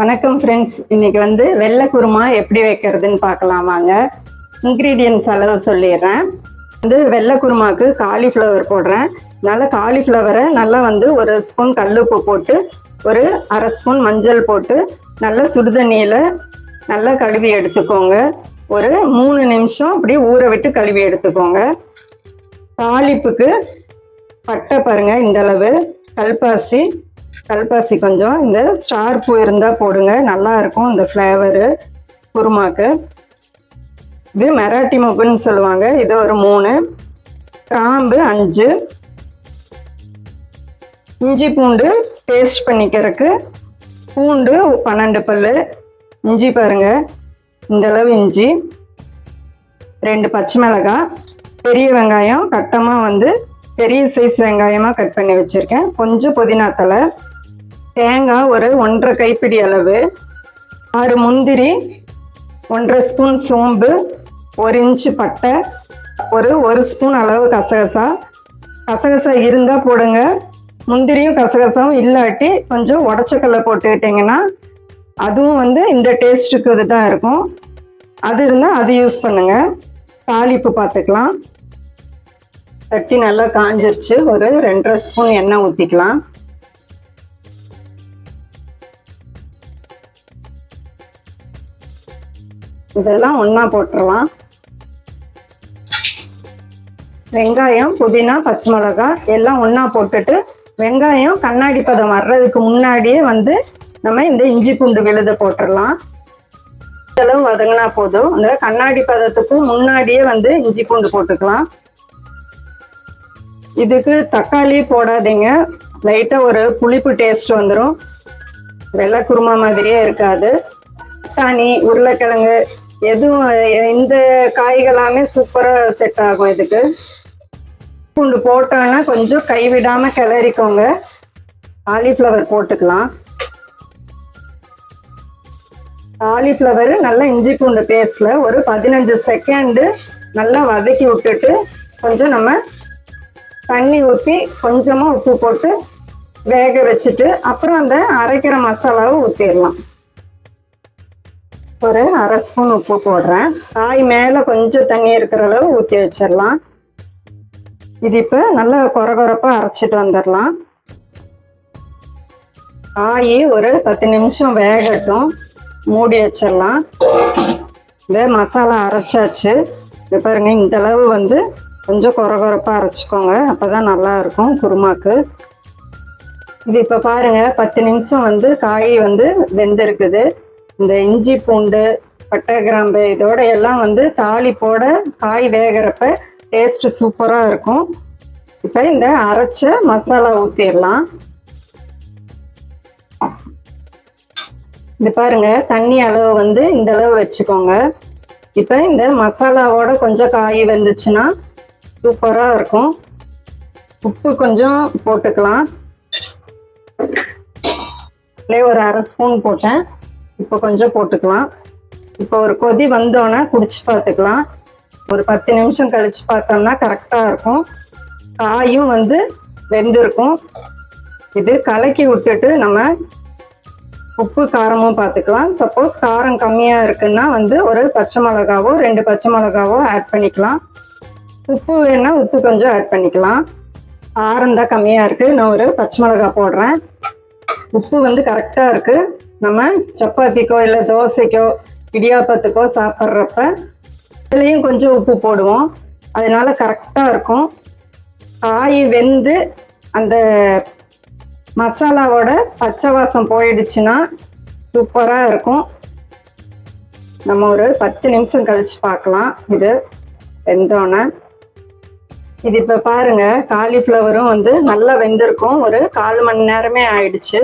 வணக்கம் ஃப்ரெண்ட்ஸ் இன்னைக்கு வந்து வெள்ளை குருமா எப்படி வைக்கிறதுன்னு பார்க்கலாம் வாங்க. இன்க்ரீடியன்ஸ் அளவு சொல்லிடுறேன். வந்து வெள்ளை குருமாவுக்கு காலிஃப்ளவர் போடுறேன். நல்லா காலிஃப்ளவரை நல்லா வந்து ஒரு ஸ்பூன் கல்லுப்பு போட்டு ஒரு அரை ஸ்பூன் மஞ்சள் போட்டு நல்லா சுடுதண்ணியில் நல்லா கழுவி எடுத்துக்கோங்க. ஒரு மூணு நிமிஷம் அப்படியே ஊற விட்டு கழுவி எடுத்துக்கோங்க. தாளிப்புக்கு பட்டை பாருங்கள் இந்த அளவு. கல்பாசி கல்பாசி கொஞ்சம். இந்த ஸ்டார் பூ இருந்தால் போடுங்க. நல்லா இருக்கும் இந்த ஃப்ளேவரு குருமாக்கு. இது மெராட்டி மொக்குன்னு சொல்லுவாங்க. இது ஒரு மூணு. கிராம்பு அஞ்சு. இஞ்சி பூண்டு பேஸ்ட் பண்ணிக்கிறதுக்கு. பூண்டு பன்னெண்டு பல் இஞ்சி பாருங்க. இந்த அளவு இஞ்சி. ரெண்டு பச்சை மிளகாய். பெரிய வெங்காயம். கட்டமாக வந்து பெரிய சைஸ் வெங்காயமாக கட் பண்ணி வச்சுருக்கேன். கொஞ்சம் புதினா தலை தேங்காய் ஒரு ஒன்றரை கைப்பிடி அளவு ஆறு முந்திரி ஒன்றரை ஸ்பூன் சோம்பு ஒரு இன்ச்சு பட்டை ஒரு ஒரு ஸ்பூன் அளவு கசகசா. கசகசா இருந்தால் போடுங்க. முந்திரியும் கசகசாவும் இல்லாட்டி கொஞ்சம் உடச்சக்கல்ல போட்டுக்கிட்டிங்கன்னா அதுவும் வந்து இந்த டேஸ்ட்டுக்கு இது தான் இருக்கும். அது இருந்தால் அது யூஸ் பண்ணுங்கள் தாளிப்பு பார்த்துக்கலாம் தட்டி நல்லா காஞ்சிருச்சு. ஒரு ரெண்டரை ஸ்பூன் எண்ணெய் ஊற்றிக்கலாம் இதெல்லாம் ஒன்றா போட்டுடலாம் வெங்காயம் புதினா பச்சை மிளகாய் எல்லாம் ஒன்றா போட்டுட்டு வெங்காயம் கண்ணாடி பதம் வர்றதுக்கு முன்னாடியே வந்து நம்ம இந்த இஞ்சி பூண்டு விழுத போட்டுடலாம் அளவு வதங்கினா போதும். அந்த கண்ணாடி பதத்துக்கு முன்னாடியே வந்து இஞ்சி பூண்டு போட்டுக்கலாம். இதுக்கு தக்காளி போடாதீங்க. லைட்டாக ஒரு புளிப்பு டேஸ்ட் வந்துடும் வெள்ளை குருமா மாதிரியே இருக்காது. பட்டாணி உருளைக்கிழங்கு எதுவும் இந்த காய்களாமே சூப்பராக செட் ஆகும் இதுக்கு. பூண்டு போட்டோன்னா கொஞ்சம் கைவிடாமல் கிளறிக்கோங்க. காலிஃப்ளவர் போட்டுக்கலாம். காலிஃப்ளவர் நல்லா இஞ்சி பூண்டு பேஸ்டில் ஒரு பதினஞ்சு செகண்டு நல்லா வதக்கி விட்டுட்டு கொஞ்சம் நம்ம தண்ணி ஊற்றி கொஞ்சமாக உப்பு போட்டு வேக வச்சுட்டு அப்புறம் அந்த அரைக்கிற மசாலாவை ஊற்றிடலாம் ஒரு அரை ஸ்பூன் உப்பு போடுறேன். காய் மேலே கொஞ்சம் தண்ணி இருக்கிற அளவு ஊற்றி வச்சிடலாம். இது இப்போ நல்லா கொர கொரப்பாக அரைச்சிட்டு வந்துடலாம். காய் ஒரு பத்து நிமிஷம் வேகட்டும். மூடி வச்சிடலாம். இந்த மசாலா அரைச்சாச்சு. இது பாருங்க இந்த அளவு வந்து கொஞ்சம் கொர கொரப்பாக அரைச்சிக்கோங்க. அப்போ தான் நல்லாயிருக்கும் குருமாக்கு. இது இப்போ பாருங்கள் பத்து நிமிஷம் வந்து காய் வந்து வெந்திருக்குது. இந்த இஞ்சி பூண்டு பட்டை கிராம்பு இதோட எல்லாம் வந்து தாளிப்போட காய் வேகிறப்ப டேஸ்ட்டு சூப்பராக இருக்கும். இப்போ இந்த அரைச்ச மசாலா ஊற்றிடலாம் இது பாருங்க தண்ணி அளவு வந்து இந்த அளவு வச்சுக்கோங்க. இப்போ இந்த மசாலாவோட கொஞ்சம் காய் வெந்துச்சுன்னா சூப்பராக இருக்கும். உப்பு கொஞ்சம் போட்டுக்கலாம். ஒரு அரை ஸ்பூன் போட்டேன். இப்போ கொஞ்சம் போட்டுக்கலாம். இப்போ ஒரு கொதி வந்தோன்னே குடிச்சு பார்த்துக்கலாம். ஒரு பத்து நிமிஷம் கழிச்சு பார்த்தோம்னா கரெக்டாக இருக்கும். காயும் வந்து வெந்திருக்கும். இது கலக்கி விட்டுட்டு நம்ம உப்பு காரமும் பார்த்துக்கலாம். சப்போஸ் காரம் கம்மியாக இருக்குன்னா வந்து ஒரு பச்சை மிளகாவோ ரெண்டு பச்சை மிளகாவோ ஆட் பண்ணிக்கலாம். உப்பு வேணா உப்பு கொஞ்சம் ஆட் பண்ணிக்கலாம். ஆரம் தான் கம்மியாக இருக்குது நான் ஒரு பச்சை மிளகா போடுறேன். உப்பு வந்து கரெக்டாக இருக்குது நம்ம சப்பாத்திக்கோ இல்லை தோசைக்கோ இடியாப்பத்துக்கோ சாப்பிட்றப்ப இதுலேயும் கொஞ்சம் உப்பு போடுவோம். அதனால கரெக்டாக இருக்கும். காய் வெந்து அந்த மசாலாவோட பச்சை வாசம் போயிடுச்சுன்னா சூப்பராக இருக்கும். நம்ம ஒரு பத்து நிமிஷம் கழிச்சு பார்க்கலாம். இது வெந்தோன்னே இது இப்போ பாருங்க காலிஃப்ளவரும் வந்து நல்லா வெந்திருக்கும். ஒரு கால் மணி நேரமே ஆயிடுச்சு.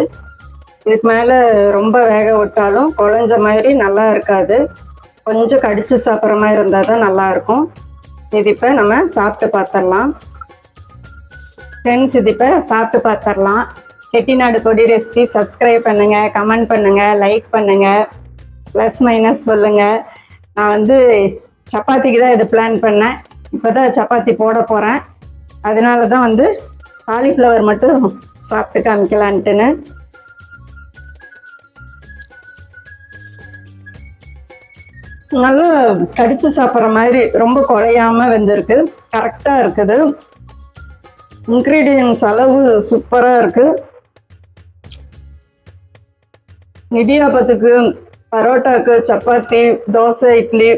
இதுக்கு மேலே ரொம்ப வேக விட்டாலும் குழஞ்ச மாதிரி நல்லா இருக்காது. கொஞ்சம் கடிச்சு சாப்பிட்ற மாதிரி இருந்தால் தான் நல்லா இருக்கும். இது இப்போ நம்ம சாப்பிட்டு பார்த்துடலாம் ஃப்ரெண்ட்ஸ் இது இப்போ சாப்பிட்டு பார்த்துடலாம் செட்டிநாடு கொடி ரெசிபி சப்ஸ்கிரைப் பண்ணுங்க கமெண்ட் பண்ணுங்க லைக் பண்ணுங்க. ப்ளஸ் மைனஸ் சொல்லுங்க. நான் வந்து சப்பாத்திக்கு தான் இது பிளான் பண்ணேன். இப்போ தான் சப்பாத்தி போட போகிறேன் அதனால தான் வந்து காலிஃப்ளவர் மட்டும் சாப்பிட்டு காமிக்கலான்ட்டுன்னு. நல்லா கடித்து சாப்பிட்ற மாதிரி ரொம்ப குறையாம வந்திருக்கு. கரெக்டாக இருக்குது. இன்க்ரீடியன்ஸ் அளவு சூப்பராக இருக்குது இடியாப்பத்துக்கு பரோட்டாக்கு சப்பாத்தி தோசை இட்லி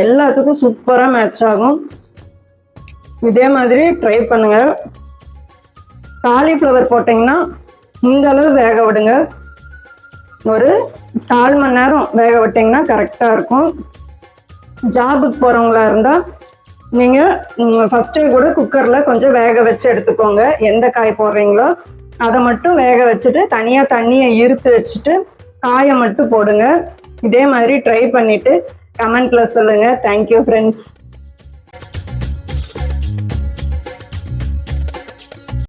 எல்லாத்துக்கும் சூப்பராக மேட்ச் ஆகும். இதே மாதிரி ட்ரை பண்ணுங்க. காலிஃப்ளவர் போட்டிங்கன்னா இந்த அளவு வேக விடுங்க. ஒரு கால் மணி நேரம் வேக விட்டிங்கன்னா கரெக்டாக இருக்கும். ஜாபுக்கு போகிறவங்களா இருந்தால் நீங்கள் ஃபஸ்ட்டே கூட குக்கரில் கொஞ்சம் வேக வச்சு எடுத்துக்கோங்க. எந்த காய் போடுறீங்களோ அதை மட்டும் வேக வச்சுட்டு தனியாக தண்ணியை இருத்து வச்சுட்டு காயை மட்டும் போடுங்க. இதே மாதிரி ட்ரை பண்ணிவிட்டு கமெண்ட்ல சொல்லுங்க. Thank you friends